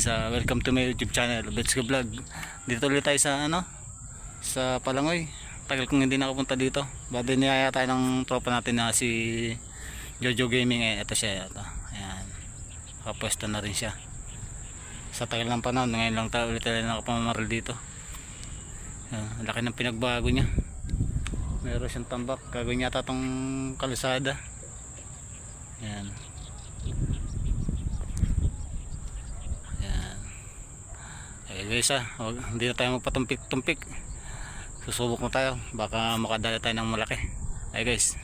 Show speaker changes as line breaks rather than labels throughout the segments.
guys, ah, welcome to my YouTube channel, Let's Go Vlog. Dito ulit tayo sa ano, sa Palangoy. Tagal kong hindi nakapunta dito. Bali niyaya tayo ng tropa natin na si Jojo Gaming eh. Ito siya, ito. Ayan. Kapwesto na rin siya. Sa tagal ng panahon, ngayon lang tayo ulit tayo nakapamamaril dito. Ayan, laki ng pinagbago niya. Meron siyang tambak. Gagawin yata tong kalsada. Ayan. Ayan. Guys ah, wag, hindi na tayo magpatumpik-tumpik. Susubok na tayo. Baka makadala tayo ng malaki. Ay guys.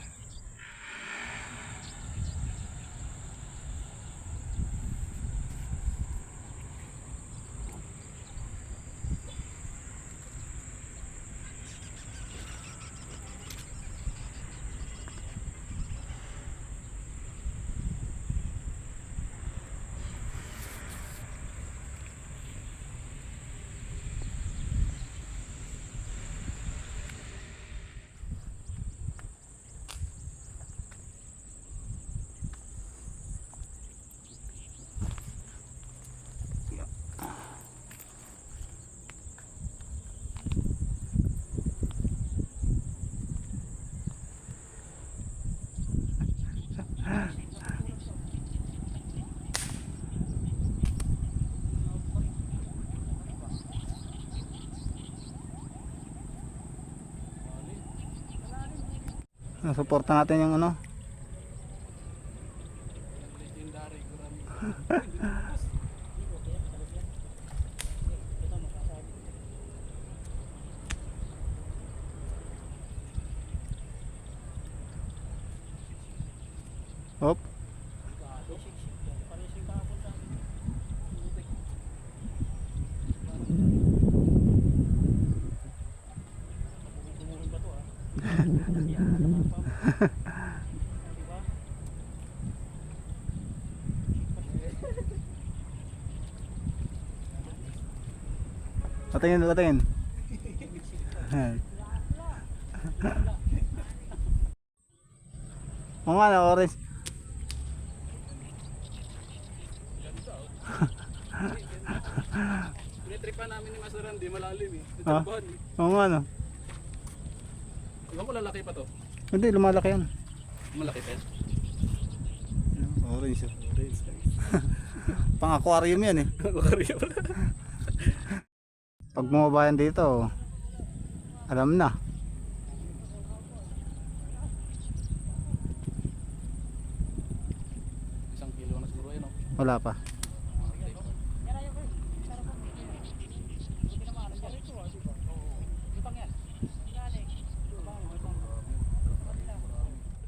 Suporta natin yung ano. Hop. Patingin, patingin. Nga na, orange.
Pinitripan namin ni Master Randy, malalim eh. Natrabahan eh.
Oo nga no.
Ewan ko lalaki pa to.
Hindi, lumalaki yan.
Malaki pa yan.
Orange.
Orange.
Pang aquarium yan eh.
Aquarium.
Pag bumaba yan dito, alam na.
Isang kilo na siguro oh.
Wala pa.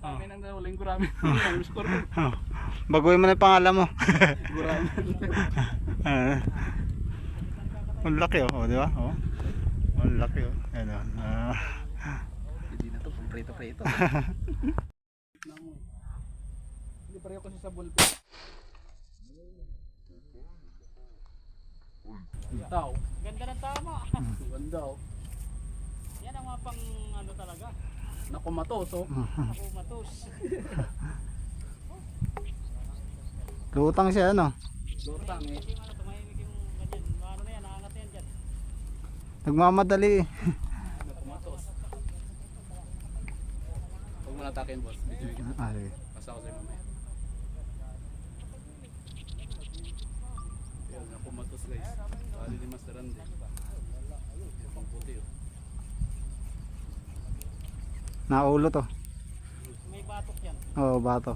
Kami nang nawaling gurami. Ang score mo.
Baguhin mo na yung pangalan mo.
Gurami.
Ang laki oh, oh di ba? Oh. Ang laki oh. Ayan oh. Ah.
Hindi na to, prito-prito. Hindi pareho kasi sa bullpen. Tao.
Ganda ng tama.
Ganda oh.
Yan ang mga pang ano talaga.
Nakumatos oh.
Ako matos.
Lutang siya ano.
Lutang eh.
Yung ano, tumahimik yung ganyan. Ano na yan, naangat na yan dyan.
Nagmamadali eh.
Huwag mo natakin boss.
Ah, sige.
Pasa ko sa'yo mamaya. Yan, nakumatos guys. Bali ni Master Randy. Pang puti oh.
Naulo to.
May batok yan.
Oo, bato.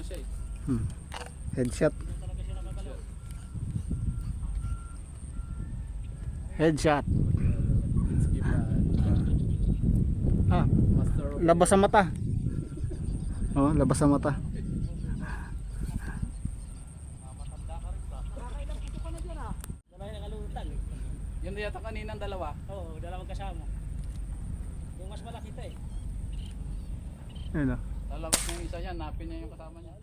Siya eh.
Hmm. Headshot. Headshot. Ah,
of
labas sa mata. Oh, labas sa mata.
Dyan ah.
Yan na yata kanina ang dalawa.
Oo, dalawang kasama. Yung mas malaki to eh.
Ayun oh.
Lalabas na isa yan, napin niya yung kasama niya.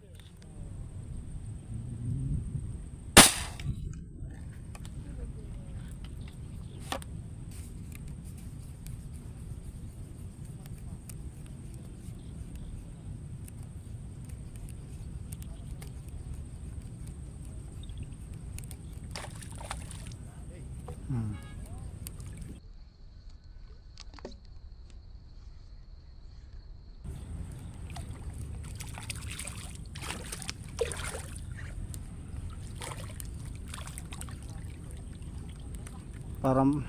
Hmm. Parang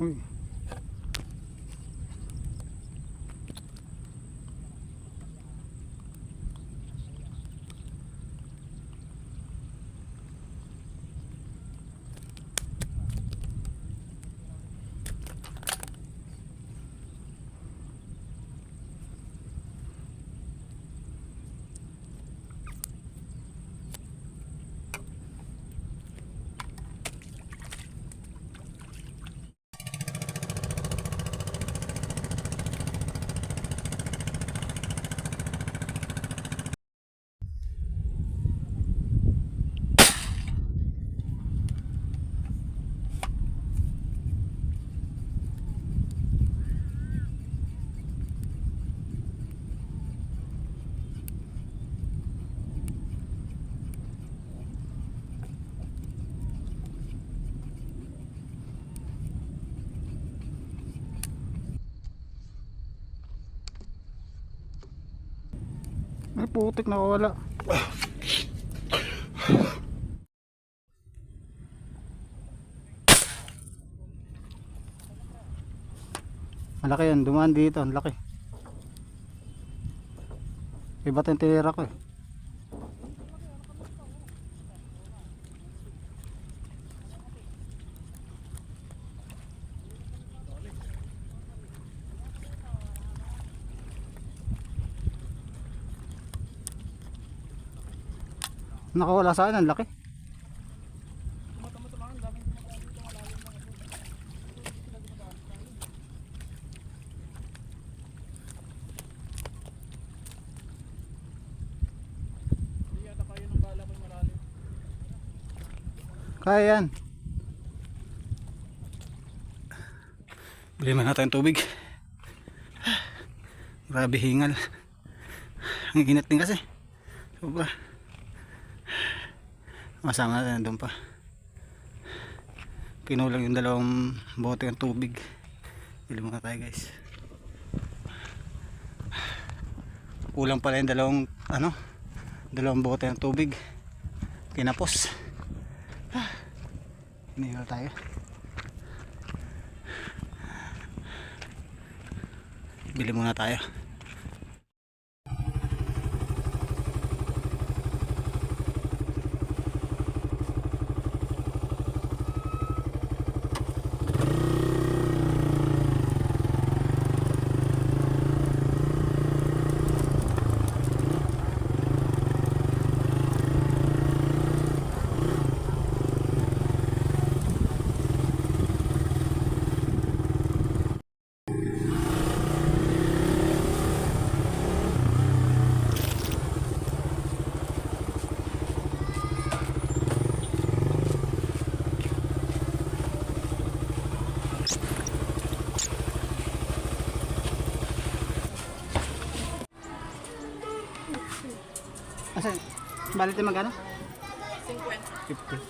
Uy. Putik nakawala. Malaki yan, dumaan dito, ang laki. Iba yung ko eh. Nakawala sa akin, ang laki. Kaya yan. Bili man natin tubig. Grabe hingal. Ang init din kasi. Sobra. Masama natin doon pa. Kinulang yung dalawang bote ng tubig. Bili muna tayo guys. Kulang pala yung dalawang ano, dalawang bote ng tubig. Kinapos. Hinihingal tayo. Bili muna tayo. Balit yung magkano? 50. 50.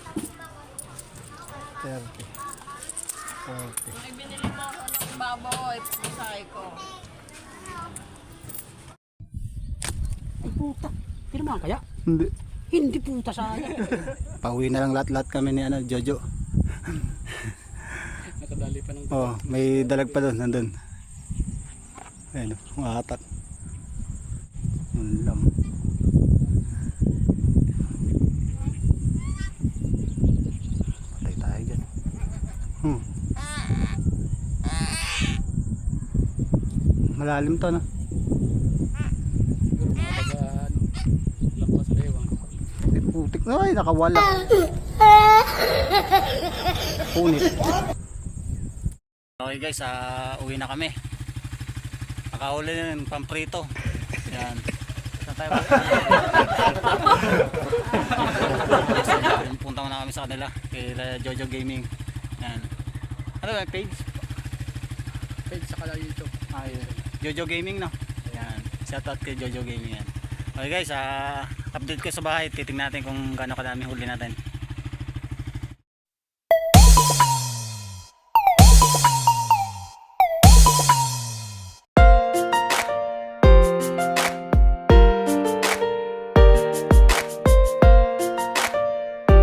30. 40.
May binili mo ako ng baboy, pusay ko.
Ay puta. Tinamaan kaya?
Hindi.
Hindi puta sa akin.
Pauwi na lang lahat-lahat kami ni ano, Jojo.
Nakadali pa ng
Oh, may dalag pa doon, nandun. Ayun, umahatak. Yun lang. Malalim to no. Putik na ay nakawala. Punit. Okay guys, ah, uwi na kami. Nakahuli na yung pamprito. Yan. Punta na kami sa kanila kay Jojo Gaming. Yan. Ano ba page?
Page sa kala YouTube.
Ah, yun. Jojo Gaming no. Yan. Shout out kay Jojo Gaming yan. Okay guys, ah update ko sa bahay. Titingnan natin kung gaano kadami huli natin.